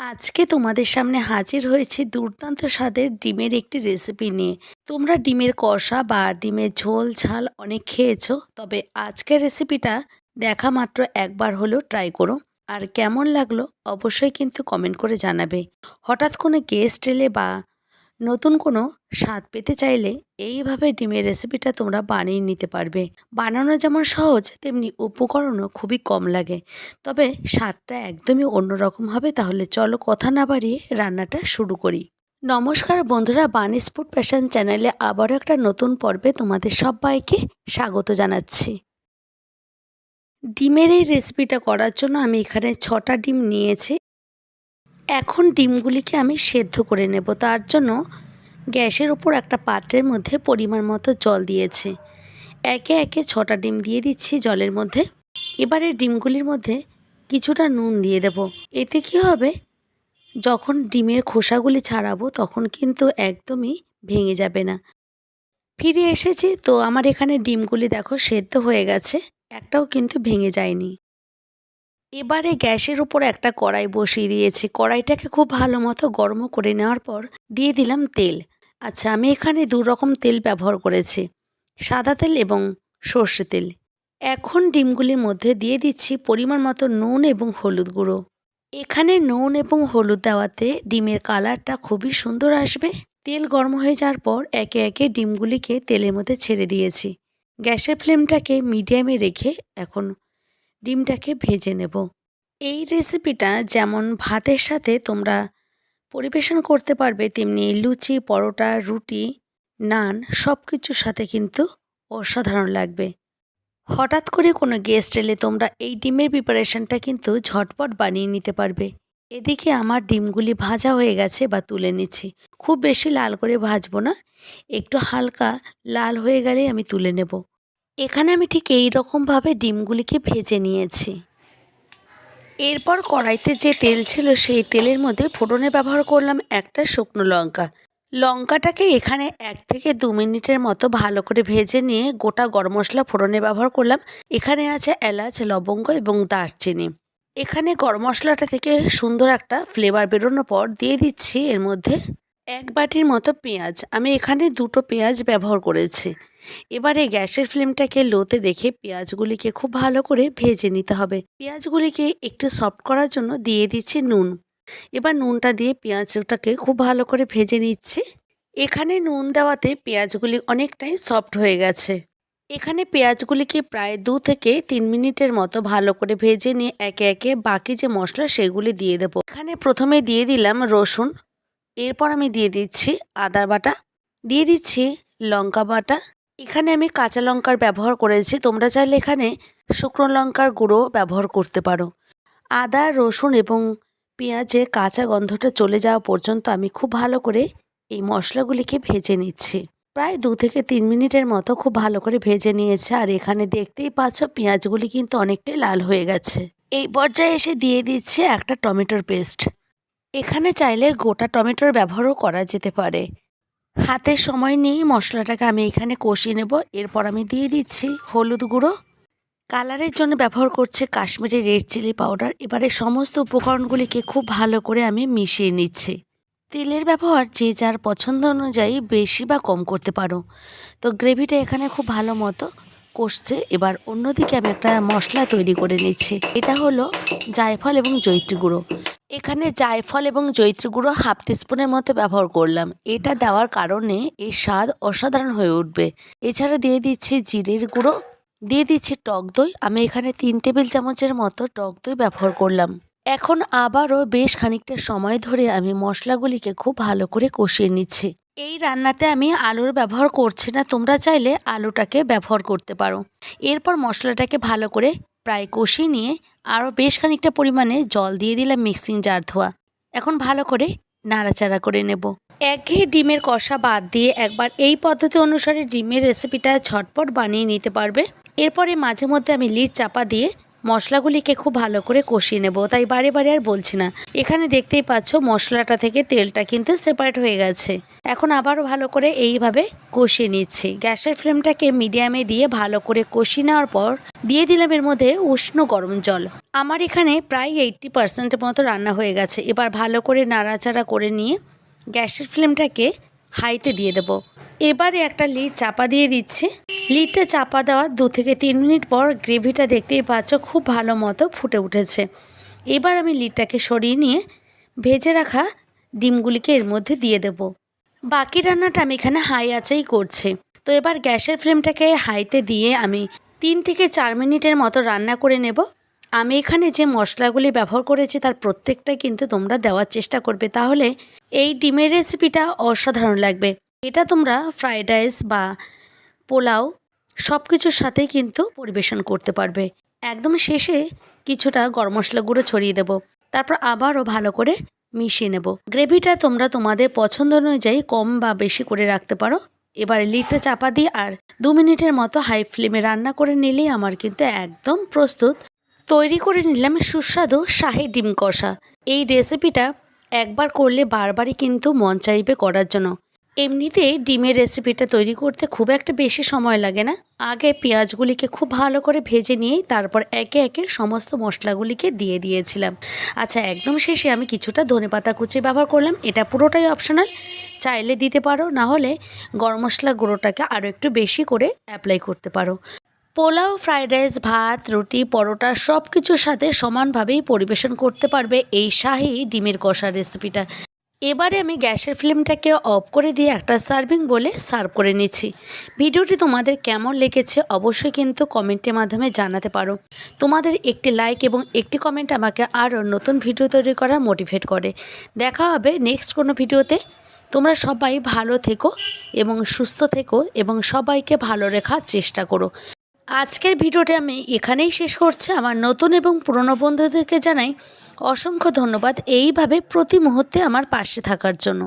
আজকে তোমাদের সামনে হাজির হয়েছে দুর্দান্ত স্বাদের ডিমের একটি রেসিপি নিয়ে। তোমরা ডিমের কষা বা ডিমের ঝোল, ঝাল অনেক খেয়েছো, তবে আজকের রেসিপিটা দেখা মাত্র একবার হলেও ট্রাই করো। আর কেমন লাগল অবশ্যই কিন্তু কমেন্ট করে জানাবে। হঠাৎ কোনো গেস্ট এলে বা নতুন কোনো স্বাদ পেতে চাইলে এইভাবে ডিমের রেসিপিটা তোমরা বানিয়ে নিতে পারবে। বানানো যেমন সহজ, তেমনি উপকরণও খুবই কম লাগে। তবে স্বাদটা একদমই অন্যরকম হবে, তাহলে চলো কথা না বাড়িয়ে রান্নাটা শুরু করি। নমস্কার বন্ধুরা বানিস ফুড প্যাশন চ্যানেলে আবারও একটা নতুন পর্বে তোমাদের সবাইকে স্বাগত জানাচ্ছি। ডিমের এই রেসিপিটা করার জন্য আমি এখানে ছটা ডিম নিয়েছি। এখন ডিমগুলিকে আমি সেদ্ধ করে নেব। তার জন্য গ্যাসের উপর একটা পাত্রের মধ্যে পরিমাণ মতো জল দিয়েছি। একে একে ছটা ডিম দিয়ে দিচ্ছি জলের মধ্যে। এবারে ডিমগুলির মধ্যে কিছুটা নুন দিয়ে দেব। এতে কি হবে? যখন ডিমের খোসাগুলি ছাড়াবো, তখন কিন্তু একদমই ভেঙে যাবে না। ফিরে এসেছি, তো আমার এখানে ডিমগুলি দেখো সেদ্ধ হয়ে গেছে। একটাও কিন্তু ভেঙে যায়নি। এবারে গ্যাসের উপর একটা কড়াই বসিয়ে দিয়েছি। কড়াইটাকে খুব ভালো মতো গরম করে নেওয়ার পর দিয়ে দিলাম তেল। আচ্ছা আমি এখানে দু রকম তেল ব্যবহার করেছি। সাদা তেল এবং সর্ষে তেল। এখন ডিমগুলির মধ্যে দিয়ে দিচ্ছি পরিমাণ মতো নুন এবং হলুদ গুঁড়ো। এখানে নুন এবং হলুদ দেওয়াতে ডিমের কালারটা খুবই সুন্দর আসবে। তেল গরম হয়ে যাওয়ার পর একে একে ডিমগুলিকে তেলের মধ্যে ছেড়ে দিয়েছি। গ্যাসের ফ্লেমটাকে মিডিয়ামে রেখে এখন ডিমটাকে ভেজে নেব। এই রেসিপিটা যেমন ভাতের সাথে তোমরা পরিবেশন করতে পারবে, তেমনি লুচি, পরোটা, রুটি, নান সব কিছুর সাথে কিন্তু অসাধারণ লাগবে। হঠাৎ করে কোনো গেস্ট এলে তোমরা এই ডিমের প্রিপারেশনটা কিন্তু ঝটপট বানিয়ে নিতে পারবে। এদিকে আমার ডিমগুলি ভাজা হয়ে গেছে বা তুলে নিচ্ছি। খুব বেশি লাল করে ভাজবো না, একটু হালকা লাল হয়ে গেলেই আমি তুলে নেব। এখানে আমি ঠিক এই রকমভাবে ডিমগুলিকে ভেজে নিয়েছি। এরপর কড়াইতে যে তেল ছিল সেই তেলের মধ্যে ফোড়নে ব্যবহার করলাম একটা শুকনো লঙ্কা। লঙ্কাটাকে এখানে এক থেকে দু মিনিটের মতো ভালো করে ভেজে নিয়ে গোটা গরম মশলা ফোড়নে ব্যবহার করলাম। এখানে আছে এলাচ, লবঙ্গ এবং দারচিনি। এখানে গরম মশলাটা থেকে সুন্দর একটা ফ্লেভার বেরোনোর পর দিয়ে দিচ্ছি এর মধ্যে এক বাটির মতো পেঁয়াজ। আমি এখানে দুটো পেঁয়াজ ব্যবহার করেছি। এবারে গ্যাসের ফ্লেমটাকে লোতে রেখে পেঁয়াজগুলিকে খুব ভালো করে ভেজে নিতে হবে। পেঁয়াজগুলিকে একটু সফট করার জন্য দিয়ে দিচ্ছি নুন। এবার নুনটা দিয়ে পেঁয়াজটাকে খুব ভালো করে ভেজে নিচ্ছি। এখানে নুন দেওয়াতে পেঁয়াজগুলি অনেকটাই সফট হয়ে গেছে। এখানে পেঁয়াজগুলিকে প্রায় দু থেকে তিন মিনিটের মতো ভালো করে ভেজে নিয়ে একে একে বাকি যে মশলা সেগুলি দিয়ে দেবো। এখানে প্রথমে দিয়ে দিলাম রসুন। এরপর আমি দিয়ে দিচ্ছি আদা বাটা। দিয়ে দিচ্ছি লঙ্কা বাটা। এখানে আমি কাঁচা লঙ্কার ব্যবহার করেছি। তোমরা চাইলে এখানে শুকনো লঙ্কার গুঁড়ো ব্যবহার করতে পারো। আদা, রসুন এবং পেঁয়াজে কাঁচা গন্ধটা চলে যাওয়া পর্যন্ত আমি খুব ভালো করে এই মশলাগুলিকে ভেজে নিচ্ছি। প্রায় দু থেকে তিন মিনিটের মতো খুব ভালো করে ভেজে নিয়েছে। আর এখানে দেখতেই পাচ্ছ পেঁয়াজগুলি কিন্তু অনেকটাই লাল হয়ে গেছে। এই পর্যায়ে এসে দিয়ে দিচ্ছে একটা টমেটোর পেস্ট। এখানে চাইলে গোটা টমেটোর ব্যবহারও করা যেতে পারে। হাতে সময় নিয়ে মশলাটাকে আমি এখানে কষিয়ে নেব। এরপর আমি দিয়ে দিচ্ছি হলুদ গুঁড়ো। কালারের জন্য ব্যবহার করছি কাশ্মীরি রেড চিলি পাউডার। এবারে সমস্ত উপকরণগুলিকে খুব ভালো করে আমি মিশিয়ে নিচ্ছি। তেলের ব্যবহার যে যার পছন্দ অনুযায়ী বেশি বা কম করতে পারো। তো গ্রেভিটা এখানে খুব ভালো মতো কষছে। এবার অন্যদিকে আমি একটা মশলা তৈরি করে নিচ্ছি। এটা হলো জায়ফল এবং জৈত্রী গুঁড়ো। এখানে জায়ফল এবং জৈত্রী গুঁড়ো হাফ টিস্পুনের মতো ব্যবহার করলাম। এটা দেওয়ার কারণে এর স্বাদ অসাধারণ হয়ে উঠবে। এছাড়া দিয়ে দিচ্ছি জিরের গুঁড়ো। দিয়ে দিচ্ছি টক দই। আমি এখানে তিন টেবিল চামচের মতো টক দই ব্যবহার করলাম। এখন আবারও বেশ খানিকটা সময় ধরে আমি মশলাগুলিকে খুব ভালো করে কষিয়ে নিচ্ছি। এই রান্নাতে আমি আলুর ব্যবহার করছি না, তোমরা চাইলে আলুটাকে ব্যবহার করতে পারো। এরপর মশলাটাকে ভালো করে প্রায় কষিয়ে নিয়ে আরও বেশ খানিকটা পরিমাণে জল দিয়ে দিলাম মিক্সিং জার ধোয়া। এখন ভালো করে নাড়াচাড়া করে নেব। একঘেয়ে ডিমের কষা বাদ দিয়ে একবার এই পদ্ধতি অনুসারে ডিমের রেসিপিটা ঝটপট বানিয়ে নিতে পারবে। এরপরে মাঝে মধ্যে আমি লিড চাপা দিয়ে মশলাগুলিকে খুব ভালো করে কষিয়ে নেব, তাই বারে বারে আর বলছি না। এখানে দেখতেই পাচ্ছ মশলাটা থেকে তেলটা কিন্তু সেপারেট হয়ে গেছে। এখন আবারও ভালো করে এইভাবে কষিয়ে নিচ্ছি। গ্যাসের ফ্লেমটাকে মিডিয়ামে দিয়ে ভালো করে কষিয়ে নেওয়ার পর দিয়ে দিলাম এর মধ্যে উষ্ণ গরম জল। আমার এখানে প্রায় এইট্টি পার্সেন্টের মতো রান্না হয়ে গেছে। এবার ভালো করে নাড়াচাড়া করে নিয়ে গ্যাসের ফ্লেমটাকে হাইতে দিয়ে দেবো। এবারে একটা লিড চাপা দিয়ে দিচ্ছি। লিডটা চাপা দেওয়ার দু থেকে তিন মিনিট পর গ্রেভিটা দেখতেই পাচ্ছ খুব ভালো মতো ফুটে উঠেছে। এবার আমি লিডটাকে সরিয়ে নিয়ে ভেজে রাখা ডিমগুলিকে এর মধ্যে দিয়ে দেব। বাকি রান্নাটা আমি এখানে হাই আঁচেই করছি। তো এবার গ্যাসের ফ্লেমটাকে হাইতে দিয়ে আমি তিন থেকে চার মিনিটের মতো রান্না করে নেব। আমি এখানে যে মশলাগুলি ব্যবহার করেছি তার প্রত্যেকটাই কিন্তু তোমরা দেওয়ার চেষ্টা করবে। তাহলে এই ডিমের রেসিপিটা অসাধারণ লাগবে। এটা তোমরা ফ্রায়েড রাইস বা পোলাও সব কিছুর সাথেই কিন্তু পরিবেশন করতে পারবে। একদম শেষে কিছুটা গরম মশলা গুঁড়ো ছড়িয়ে দেবো। তারপর আবারও ভালো করে মিশিয়ে নেব। গ্রেভিটা তোমরা তোমাদের পছন্দ অনুযায়ী কম বা বেশি করে রাখতে পারো। এবার লিডটা চাপা দিয়ে আর দু মিনিটের মতো হাই ফ্লেমে রান্না করে নিলেই আমার কিন্তু একদম প্রস্তুত। তৈরি করে নিলাম সুস্বাদু শাহি ডিম কষা। এই রেসিপিটা একবার করলে বারবারই কিন্তু মন চাইবে করার জন্য। এমনিতে ডিমের রেসিপিটা তৈরি করতে খুব একটা বেশি সময় লাগে না। আগে পেঁয়াজগুলিকে খুব ভালো করে ভেজে নিয়েই তারপর একে একে সমস্ত মশলাগুলিকে দিয়ে দিয়েছিলাম। আচ্ছা একদম শেষে আমি কিছুটা ধনেপাতা কুচি ব্যবহার করলাম। এটা পুরোটাই অপশনাল চাইলে দিতে পারো, না হলে গরম মশলা গুঁড়োটাকে আরও একটু বেশি করে অ্যাপ্লাই করতে পারো। পোলাও, ফ্রাইড রাইস, ভাত, রুটি, পরোটা সব কিছুর সাথে সমানভাবেই পরিবেশন করতে পারবে এই শাহি ডিমের কষা রেসিপিটা এবারে আমি গ্যাসের ফ্লেমটাকে অফ করে দিয়ে একটা সার্ভিং বলে সার্ভ করে নিচ্ছি। ভিডিওটি তোমাদের কেমন লেগেছে অবশ্যই কিন্তু কমেন্টের মাধ্যমে জানাতে পারো। তোমাদের একটি লাইক এবং একটি কমেন্ট আমাকে আরও নতুন ভিডিও তৈরি করার মোটিভেট করে। দেখা হবে নেক্সট কোনো ভিডিওতে। তোমরা সবাই ভালো থেকো এবং সুস্থ থেকো এবং সবাইকে ভালো রাখার চেষ্টা করো। আজকের ভিডিওটা আমি এখানেই শেষ করছি। আমার নতুন এবং পুরনো বন্ধুদেরকে জানাই অসংখ্য ধন্যবাদ। এইভাবে প্রতি মুহূর্তে আমার পাশে থাকার জন্য।